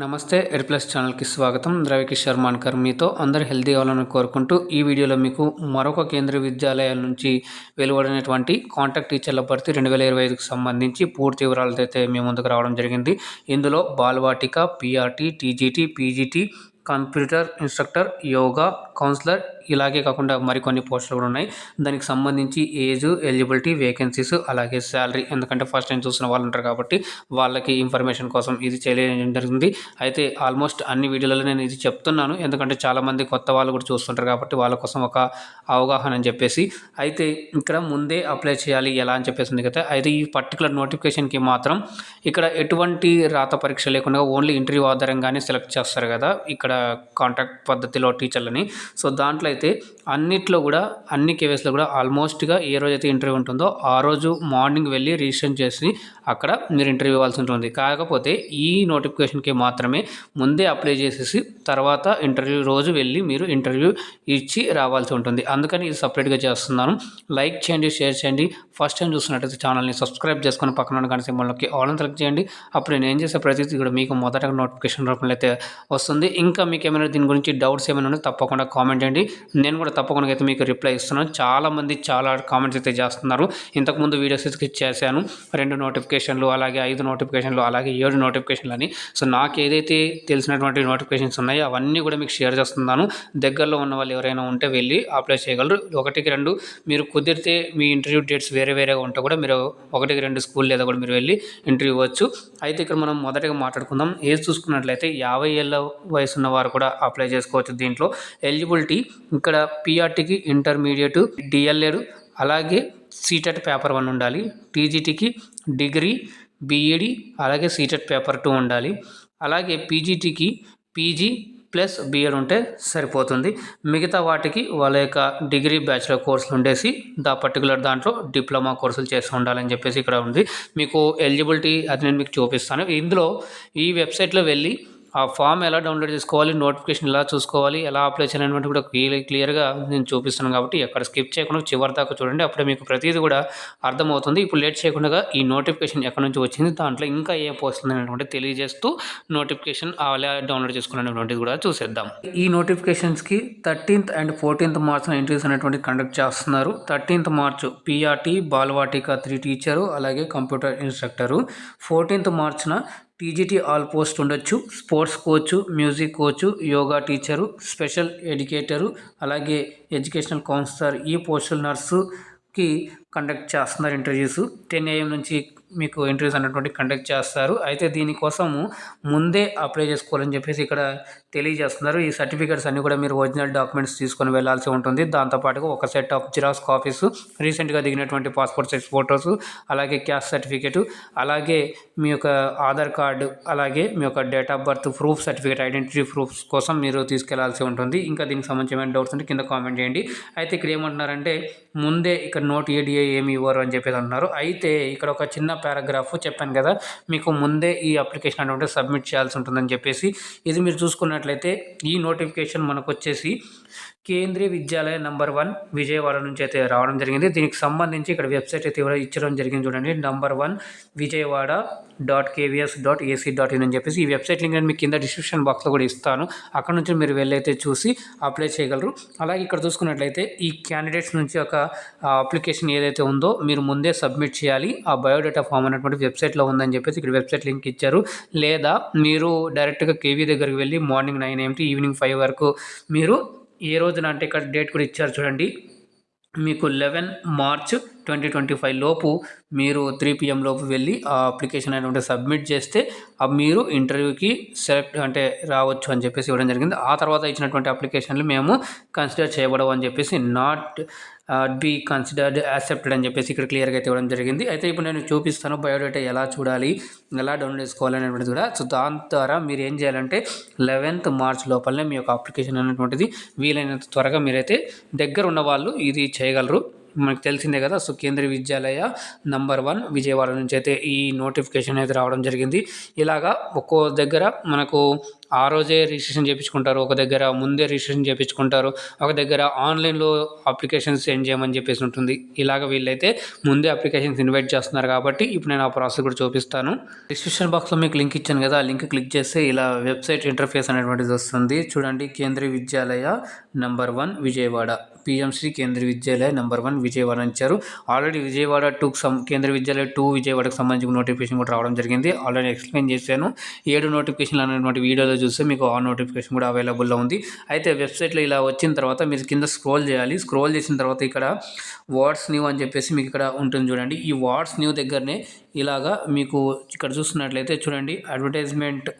నమస్తే ఎడ్ ప్లస్ ఛానల్కి స్వాగతం. ద్రవికిష్ శర్మాన్కర్ మీతో అందరు హెల్దీ అవ్వాలని కోరుకుంటూ ఈ వీడియోలో మీకు మరొక కేంద్రీయ విద్యాలయాల నుంచి వెలువడినటువంటి కాంటాక్ట్ టీచర్ల భర్తీ రెండు వేల ఇరవై ఐదుకు సంబంధించి పూర్తి వివరాలతో అయితే మేము ముందుకు రావడం జరిగింది. ఇందులో Balvatika PRT TGT PGT computer instructor yoga counsellor ఇలాగే కాకుండా మరికొన్ని పోస్టులు కూడా ఉన్నాయి. దానికి సంబంధించి ఏజ్ ఎలిజిబిలిటీ వేకెన్సీస్ అలాగే శాలరీ. ఎందుకంటే ఫస్ట్ టైం చూసిన వాళ్ళు ఉంటారు కాబట్టి వాళ్ళకి ఇన్ఫర్మేషన్ కోసం ఇది చేయడం జరిగింది. అయితే ఆల్మోస్ట్ అన్ని వీడియోలలో నేను ఇది చెప్తున్నాను. ఎందుకంటే చాలామంది కొత్త వాళ్ళు కూడా చూస్తుంటారు కాబట్టి వాళ్ళ కోసం ఒక అవగాహన అని చెప్పేసి. అయితే ఇక్కడ ముందే అప్లై చేయాలి ఎలా అని చెప్పేసి ఉంది కదా. అయితే ఈ పర్టికులర్ నోటిఫికేషన్కి మాత్రం ఇక్కడ ఎటువంటి రాత పరీక్ష లేకుండా ఓన్లీ ఇంటర్వ్యూ ఆధారంగానే సెలెక్ట్ చేస్తారు కదా. ఇక్కడ కాంటాక్ట్ పద్ధతిలో టీచర్లని. సో దాంట్లో అయితే అన్నిట్లో కూడా అన్ని కేవీఎస్లో కూడా ఆల్మోస్ట్గా ఏ రోజైతే ఇంటర్వ్యూ ఉంటుందో ఆ రోజు మార్నింగ్ వెళ్ళి రిజిస్ట్రేషన్ చేసి అక్కడ మీరు ఇంటర్వ్యూ ఇవ్వాల్సి ఉంటుంది. కాకపోతే ఈ నోటిఫికేషన్కి మాత్రమే ముందే అప్లై చేసేసి తర్వాత ఇంటర్వ్యూ రోజు వెళ్ళి మీరు ఇంటర్వ్యూ ఇచ్చి రావాల్సి ఉంటుంది. అందుకని ఇది సపరేట్గా చేస్తున్నాను. లైక్ చేయండి షేర్ చేయండి. ఫస్ట్ టైం చూస్తున్నట్టయితే ఛానల్ని సబ్స్క్రైబ్ చేసుకొని పక్కన ఉన్న గంట సింబల్లోకి ఆల్ సెలెక్ట్ చేయండి. అప్పుడు నేను ఏం చేసే ప్రతిదీ కూడా మీకు మొదటగా నోటిఫికేషన్ రూపంలో అయితే వస్తుంది. ఇంకా మీకు ఏమైనా దీని గురించి డౌట్స్ ఏమైనా ఉంటే తప్పకుండా కామెంట్ చేయండి. నేను కూడా తప్పకుండా అయితే మీకు రిప్లై ఇస్తున్నాను. చాలామంది చాలా కామెంట్స్ అయితే చేస్తున్నారు. ఇంతకుముందు వీడియోస్ అయితే చేశాను. రెండు నోటిఫికేషన్లు అలాగే ఐదు నోటిఫికేషన్లు అలాగే ఏడు నోటిఫికేషన్లు అని. సో నాకు ఏదైతే తెలిసినటువంటి నోటిఫికేషన్స్ ఉన్నాయో అవన్నీ కూడా మీకు షేర్ చేస్తున్నాను. దగ్గరలో ఉన్న వాళ్ళు ఎవరైనా ఉంటే వెళ్ళి అప్లై చేయగలరు. ఒకటికి రెండు మీరు కుదిరితే మీ ఇంటర్వ్యూ డేట్స్ వేరే వేరేగా ఉంటే కూడా మీరు ఒకటికి రెండు స్కూల్ లేదా కూడా మీరు వెళ్ళి ఇంటర్వ్యూ ఇవ్వచ్చు అయితే ఇక్కడ మనం మొదటగా మాట్లాడుకుందాం. ఏజ్ చూసుకున్నట్లయితే యాభై ఏళ్ళ వయసు ఉన్న వారు కూడా అప్లై చేసుకోవచ్చు దీంట్లో. ఎలిజిబిలిటీ ఇక్కడ పిఆర్టీకి ఇంటర్మీడియట్ డిఎల్ఎడ్ అలాగే సీటెట్ పేపర్ వన్ ఉండాలి. టీజీటీకి డిగ్రీ బీఈడి అలాగే సీటెట్ పేపర్ టూ ఉండాలి. అలాగే పీజీటీకి పీజీ ప్లస్ బీఎడ్ ఉంటే సరిపోతుంది. మిగతా వాటికి వాళ్ళ యొక్క డిగ్రీ బ్యాచిలర్ కోర్సులు ఉండేసి దా పర్టికులర్ దాంట్లో డిప్లొమా కోర్సులు చేసి ఉండాలని చెప్పేసి ఇక్కడ ఉంది. మీకు ఎలిజిబిలిటీ అది నేను మీకు చూపిస్తాను. ఇందులో ఈ వెబ్సైట్లో వెళ్ళి ఆ ఫామ్ ఎలా డౌన్లోడ్ చేసుకోవాలి నోటిఫికేషన్ ఎలా చూసుకోవాలి ఎలా అప్లై చేయాలనేటువంటి కూడా క్లియర్ క్లియర్గా నేను చూపిస్తున్నాను కాబట్టి ఎక్కడ స్కిప్ చేయకుండా చివరి దాకా చూడండి. అప్పుడే మీకు ప్రతిదీ కూడా అర్థమవుతుంది. ఇప్పుడు లేట్ చేయకుండా ఈ నోటిఫికేషన్ ఎక్కడి నుంచి వచ్చింది దాంట్లో ఇంకా ఏ పోస్ట్ అనేటువంటి తెలియజేస్తూ నోటిఫికేషన్ అలా డౌన్లోడ్ చేసుకునేటువంటిది కూడా చూసేద్దాం. ఈ నోటిఫికేషన్స్కి థర్టీన్త్ అండ్ ఫోర్టీన్త్ మార్చ్న ఇంటర్వ్యూస్ అనేటువంటి కండక్ట్ చేస్తున్నారు. Thirteenth March PRT Balvatika three teacher అలాగే కంప్యూటర్ ఇన్స్ట్రక్టరు. ఫోర్టీన్త్ మార్చ్న టీజీటీ ఆల్ పోస్ట్ ఉండొచ్చు. Sports coach music coach yoga teacher special educator అలాగే ఎడ్యుకేషనల్ కౌన్సిలర్ ఈ పోస్టల్ నర్సుకి కండక్ట్ చేస్తున్నారు ఇంటర్వ్యూస్ టెన్ ఏఎం నుంచి మీకు ఇంటర్వ్యూస్ అనేటువంటి కండక్ట్ చేస్తారు. అయితే దీనికోసము ముందే అప్లై చేసుకోవాలని చెప్పేసి ఇక్కడ తెలియజేస్తున్నారు. ఈ సర్టిఫికేట్స్ అన్నీ కూడా మీరు ఒరిజినల్ డాక్యుమెంట్స్ తీసుకొని వెళ్ళాల్సి ఉంటుంది. దాంతోపాటుగా ఒక సెట్ ఆఫ్ జిరాక్స్ కాపీస్ రీసెంట్గా దిగినటువంటి పాస్పోర్ట్ సైజ్ ఫోటోస్ అలాగే క్యాస్ట్ సర్టిఫికేట్ అలాగే మీ యొక్క ఆధార్ కార్డు అలాగే మీ యొక్క date of birth proof certificate identity proofs కోసం మీరు తీసుకెళ్ళాల్సి ఉంటుంది. ఇంకా దీనికి సంబంధించి ఏమైనా డౌట్స్ ఉంటే కింద కామెంట్ చేయండి. అయితే ఇక్కడ ఏమంటున్నారంటే ముందే ఇక్కడ నోట్ ఏడిఏ ఏమి ఇవ్వరు అని చెప్పేసి అంటున్నారు. అయితే ఇక్కడ ఒక చిన్న పారాగ్రాఫ్ చెప్పాను కదా మీకు ముందే ఈ అప్లికేషన్ అటువంటి సబ్మిట్ చేయాల్సి ఉంటుందని చెప్పేసి. ఇది మీరు చూసుకున్నట్లయితే ఈ నోటిఫికేషన్ మనకు వచ్చేసి కేంద్రీయ విద్యాలయ నంబర్ వన్ విజయవాడ నుంచి అయితే రావడం జరిగింది. దీనికి సంబంధించి ఇక్కడ వెబ్సైట్ అయితే ఎవరో ఇచ్చడం జరిగింది చూడండి. Number one Vijayawada dot KVS dot AC dot in అని చెప్పేసి ఈ వెబ్సైట్ లింక్ నేను మీకు కింద డిస్క్రిప్షన్ బాక్స్లో కూడా ఇస్తాను. అక్కడ నుంచి మీరు వెళ్ళైతే చూసి అప్లై చేయగలరు. అలాగే ఇక్కడ చూసుకున్నట్లయితే ఈ క్యాండిడేట్స్ నుంచి ఒక అప్లికేషన్ ఏదైతే ఉందో మీరు ముందే సబ్మిట్ చేయాలి. ఆ బయోడేటా ఫామ్ అనేటువంటి వెబ్సైట్లో ఉందని చెప్పేసి ఇక్కడ వెబ్సైట్ లింక్ ఇచ్చారు. లేదా మీరు డైరెక్ట్గా కేవీ దగ్గరికి వెళ్ళి మార్నింగ్ నైన్ ఏంటి ఈవినింగ్ ఫైవ్ వరకు మీరు ఏ రోజున అంటే ఇక్కడ డేట్ కూడా ఇచ్చారు చూడండి. మీకు eleven March twenty twenty five లోపు మీరు త్రీ పిఎం లోపు వెళ్ళి ఆ అప్లికేషన్ అనేటువంటి సబ్మిట్ చేస్తే మీరు ఇంటర్వ్యూకి సెలెక్ట్ అంటే రావచ్చు అని చెప్పేసి ఇవ్వడం జరిగింది. ఆ తర్వాత ఇచ్చినటువంటి అప్లికేషన్లు మేము కన్సిడర్ చేయబడవు అని చెప్పేసి నాట్ బీ కన్సిడర్డ్ యాక్సెప్టెడ్ అని చెప్పేసి ఇక్కడ క్లియర్గా అయితే ఇవ్వడం జరిగింది. అయితే ఇప్పుడు నేను చూపిస్తాను బయోడేటా ఎలా చూడాలి ఎలా డౌన్లోడ్ చేసుకోవాలి అనేటువంటిది కూడా. సో దాని ద్వారా మీరు ఏం చేయాలంటే లెవెన్త్ మార్చ్ లోపలనే మీ యొక్క అప్లికేషన్ అనేటువంటిది వీలైనంత త్వరగా మీరైతే దగ్గర ఉన్న వాళ్ళు ఇది చేయగలరు. మనకు తెలిసిందే కదా సో కేంద్రీయ విద్యాలయ నంబర్ వన్ విజయవాడ నుంచి అయితే ఈ నోటిఫికేషన్ అయితే రావడం జరిగింది. ఇలాగా ఒక్కో దగ్గర మనకు ఆ రోజే రిజిస్ట్రేషన్ చేయించుకుంటారు ఒక దగ్గర ముందే రిజిస్ట్రేషన్ చేయించుకుంటారు ఒక దగ్గర ఆన్లైన్లో అప్లికేషన్స్ సెండ్ చేయమని చెప్పేసి ఉంటుంది. ఇలాగ వీళ్ళైతే ముందే అప్లికేషన్స్ ఇన్వైట్ చేస్తున్నారు కాబట్టి ఇప్పుడు నేను ఆ ప్రాసెస్ కూడా చూపిస్తాను. డిస్క్రిప్షన్ బాక్స్లో మీకు లింక్ ఇచ్చాను కదా ఆ లింక్ క్లిక్ చేస్తే ఇలా వెబ్సైట్ ఇంటర్ఫేస్ అనేటువంటిది వస్తుంది. చూడండి Kendriya Vidyalaya number one Vijayawada. PM Shri Kendriya Vidyalaya number one Vijayawada ఇచ్చారు ఆల్రెడీ విజయవాడ టూకి సం కేంద్రీయ విద్యాలయ టూ విజయవాడకు సంబంధించిన నోటిఫికేషన్ కూడా రావడం జరిగింది. ఆల్రెడీ ఎక్స్ప్లెయిన్ చేశాను. ఏడు నోటిఫికేషన్లు అనేటువంటి వీడియోలో చూస్తే మీకు ఆ నోటిఫికేషన్ కూడా అవైలబుల్లో ఉంది. అయితే వెబ్సైట్లో ఇలా వచ్చిన తర్వాత మీరు కింద స్క్రోల్ చేయాలి. స్క్రోల్ చేసిన తర్వాత ఇక్కడ వాట్స్ న్యూ అని చెప్పేసి మీకు ఇక్కడ ఉంటుంది చూడండి. ఈ వాట్స్ న్యూ దగ్గరనే ఇలాగా మీకు ఇక్కడ చూస్తున్నట్లయితే చూడండి. అడ్వర్టైజ్మెంట్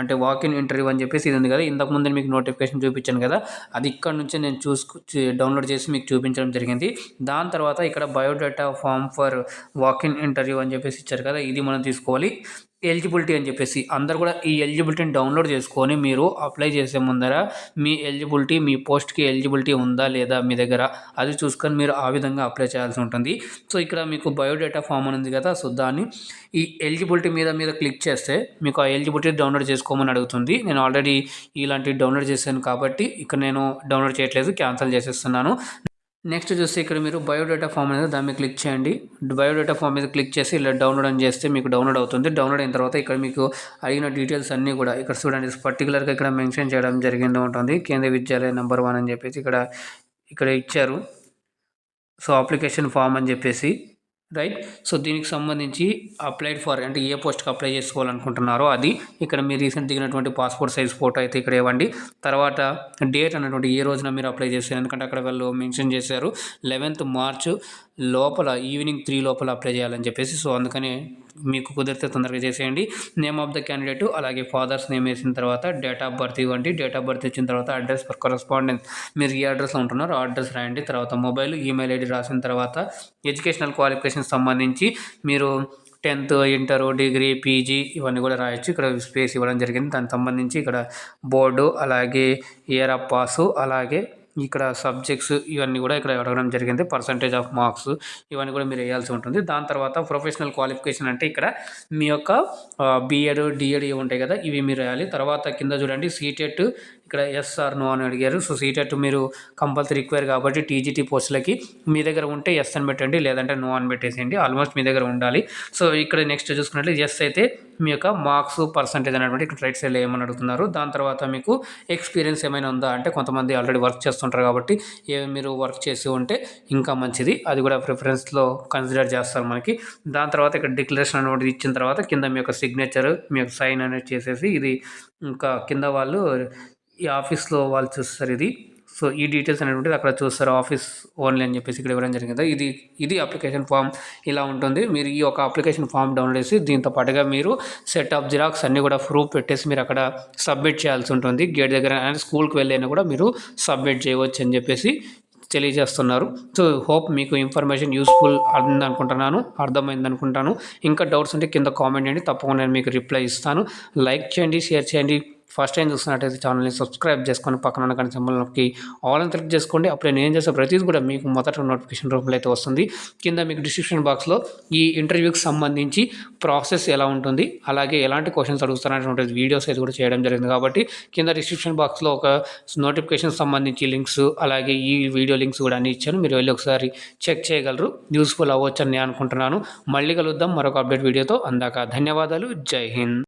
అంటే వాక్ ఇన్ ఇంటర్వ్యూ అని చెప్పేసి ఇది ఉంది కదా. ఇంతకు ముందు మీకు నోటిఫికేషన్ చూపించాను కదా. అది ఇక్కడ నుంచి నేను చూసుకు డౌన్లోడ్ చేసి మీకు చూపించడం జరిగింది. దాని తర్వాత ఇక్కడ biodata form for walk in interview అని చెప్పేసి ఇచ్చారు కదా. ఇది మనం తీసుకోవాలి. ఎలిజిబిలిటీ అని చెప్పేసి అందరు కూడా ఈ ఎలిజిబిలిటీని డౌన్లోడ్ చేసుకొని మీరు అప్లై చేసే ముందర మీ ఎలిజిబిలిటీ మీ పోస్ట్కి ఎలిజిబిలిటీ ఉందా లేదా మీ దగ్గర అది చూసుకొని మీరు ఆ విధంగా అప్లై చేయాల్సి ఉంటుంది. సో ఇక్కడ మీకు బయోడేటా ఫామ్ అని ఉంది కదా సో దాన్ని ఈ ఎలిజిబిలిటీ మీద మీద క్లిక్ చేస్తే మీకు ఆ ఎలిజిబిలిటీ డౌన్లోడ్ చేసుకోమని అడుగుతుంది. నేను ఆల్రెడీ ఇలాంటివి డౌన్లోడ్ చేశాను కాబట్టి ఇక్కడ నేను డౌన్లోడ్ చేయట్లేదు క్యాన్సిల్ చేసేస్తున్నాను. నెక్స్ట్ చూస్తే ఇక్కడ మీరు బయోడేటా ఫామ్ అనేది దాని మీద క్లిక్ చేయండి. బయోడేటా ఫామ్ మీద క్లిక్ చేసి ఇలా డౌన్లోడ్ అని చేస్తే మీకు డౌన్లోడ్ అవుతుంది. డౌన్లోడ్ అయిన తర్వాత ఇక్కడ మీకు అడిగిన డీటెయిల్స్ అన్నీ కూడా ఇక్కడ చూడండి. పర్టికులర్గా ఇక్కడ మెన్షన్ చేయడం జరిగింది ఉంటుంది. కేంద్రీయ విద్యాలయ నెంబర్ వన్ అని చెప్పేసి ఇక్కడ ఇక్కడ ఇచ్చారు. సో అప్లికేషన్ ఫామ్ అని చెప్పేసి రైట్? సో దీనికి సంబంధించి అప్లైడ్ ఫర్ అంటే ఏ పోస్ట్కి అప్లై చేసుకోవాలనుకుంటున్నారో అది ఇక్కడ మీరు రీసెంట్ దిగినటువంటి పాస్పోర్ట్ సైజ్ ఫోటో అయితే ఇక్కడ ఇవ్వండి. తర్వాత డేట్ అన్నటువంటి ఏ రోజున మీరు అప్లై చేశారు ఎందుకంటే అక్కడ వాళ్ళు మెన్షన్ చేశారు లెవెన్త్ మార్చ్ లోపల ఈవినింగ్ త్రీ లోపల అప్లై చేయాలని చెప్పేసి సో అందుకని మీకు కుదిరితే తొందరగా చేసేయండి. నేమ్ ఆఫ్ ద క్యాండిడేట్ అలాగే ఫాదర్స్ నేమ్ వేసిన తర్వాత డేట్ ఆఫ్ బర్త్ ఇవ్వండి. డేట్ ఆఫ్ బర్త్ ఇచ్చిన తర్వాత అడ్రస్ ఫర్ కరస్పాండెన్స్ మీరు ఏ అడ్రస్లో ఉంటున్నారో ఆ అడ్రస్ రాయండి. తర్వాత మొబైల్ ఈమెయిల్ ఐడి రాసిన తర్వాత ఎడ్యుకేషనల్ క్వాలిఫికేషన్ సంబంధించి మీరు టెన్త్ ఇంటర్ డిగ్రీ పీజీ ఇవన్నీ కూడా రాయొచ్చు. ఇక్కడ స్పేస్ ఇవ్వడం జరిగింది. దానికి సంబంధించి ఇక్కడ బోర్డు అలాగే ఇయర్ ఆఫ్ పాసు అలాగే ఇక్కడ సబ్జెక్ట్స్ ఇవన్నీ కూడా ఇక్కడ అడగడం జరిగింది. పర్సంటేజ్ ఆఫ్ మార్క్స్ ఇవన్నీ కూడా మీరు వేయాల్సి ఉంటుంది. దాని తర్వాత ప్రొఫెషనల్ క్వాలిఫికేషన్ అంటే ఇక్కడ మీ యొక్క బీఎడ్ డిఎడ్ ఇవి ఉంటాయి కదా ఇవి మీరు వేయాలి. తర్వాత కింద చూడండి సీటెట్ ఇక్కడ ఎస్ఆర్ నో అని అడిగారు. సో సీటెట్ మీరు కంపల్సరీ రిక్వైర్ కాబట్టి టీజీటీ పోస్టులకి మీ దగ్గర ఉంటే ఎస్ అని పెట్టండి లేదంటే నో అని పెట్టేసేయండి. ఆల్మోస్ట్ మీ దగ్గర ఉండాలి. సో ఇక్కడ నెక్స్ట్ చూసుకున్నట్లు ఎస్ అయితే మీ యొక్క మార్క్స్ పర్సంటేజ్ అనేటువంటి ఇక్కడ రైట్ సైడ్లో ఏమని అడుగుతున్నారు? దాని తర్వాత మీకు ఎక్స్పీరియన్స్ ఏమైనా ఉందా? అంటే కొంతమంది ఆల్రెడీ వర్క్ చేస్తుంటారు కాబట్టి ఏ మీరు వర్క్ చేసి ఉంటే ఇంకా మంచిది. అది కూడా ప్రిఫరెన్స్లో కన్సిడర్ చేస్తారు మనకి. దాని తర్వాత ఇక్కడ డిక్లరేషన్ అనేది ఇచ్చిన తర్వాత కింద మీ యొక్క సిగ్నేచర్ మీ యొక్క సైన్ అనేది చేసేసి ఇది ఇంకా కింద వాళ్ళు ఈ ఆఫీస్లో వాళ్ళు చూస్తారు ఇది. సో ఈ డీటెయిల్స్ అనేటువంటిది అక్కడ చూస్తారు. ఆఫీస్ ఓన్లీ అని చెప్పేసి ఇక్కడ ఇవ్వడం జరిగింది? ఇది ఇది అప్లికేషన్ ఫామ్ ఇలా ఉంటుంది. మీరు ఈ యొక్క అప్లికేషన్ ఫామ్ డౌన్లోడ్ చేసి దీంతో పాటుగా మీరు సెట్ ఆఫ్ జిరాక్స్ అన్నీ కూడా ప్రూఫ్ పెట్టేసి మీరు అక్కడ సబ్మిట్ చేయాల్సి ఉంటుంది. గేట్ దగ్గర స్కూల్కి వెళ్ళైనా కూడా మీరు సబ్మిట్ చేయవచ్చు అని చెప్పేసి తెలియజేస్తున్నారు. సో హోప్ మీకు ఇన్ఫర్మేషన్ యూస్ఫుల్ అయింది అనుకుంటున్నాను అర్థమైంది అనుకుంటాను ఇంకా డౌట్స్ ఉంటే కింద కామెంట్ చేయండి. తప్పకుండా నేను మీకు రిప్లై ఇస్తాను. లైక్ చేయండి షేర్ చేయండి. ఫస్ట్ టైం చూస్తున్నట్టయితే ఛానల్ని సబ్స్క్రైబ్ చేసుకొని పక్కన ఉన్న కానీ సింబల్కి ఆల్ అని క్లిక్ చేసుకోండి. అప్పుడు నేను చేసే ప్రతిదీ కూడా మీకు మొదట నోటిఫికేషన్ రూపంలో అయితే వస్తుంది. కింద మీకు డిస్క్రిప్షన్ బాక్స్లో ఈ ఇంటర్వ్యూకి సంబంధించి ప్రాసెస్ ఎలా ఉంటుంది అలాగే ఎలాంటి క్వశ్చన్స్ అడుగుతున్నటువంటి వీడియోస్ అయితే కూడా చేయడం జరిగింది. కాబట్టి కింద డిస్క్రిప్షన్ బాక్స్లో ఒక నోటిఫికేషన్ సంబంధించి లింక్స్ అలాగే ఈ వీడియో లింక్స్ కూడా అన్ని ఇచ్చాను. మీరు వెళ్ళి ఒకసారి చెక్ చేయగలరు. యూస్ఫుల్ అవ్వచ్చు అని నేను అనుకుంటున్నాను. మళ్ళీ కలుద్దాం. మరొక అప్డేట్ వీడియోతో అందాక. ధన్యవాదాలు. జై హింద్.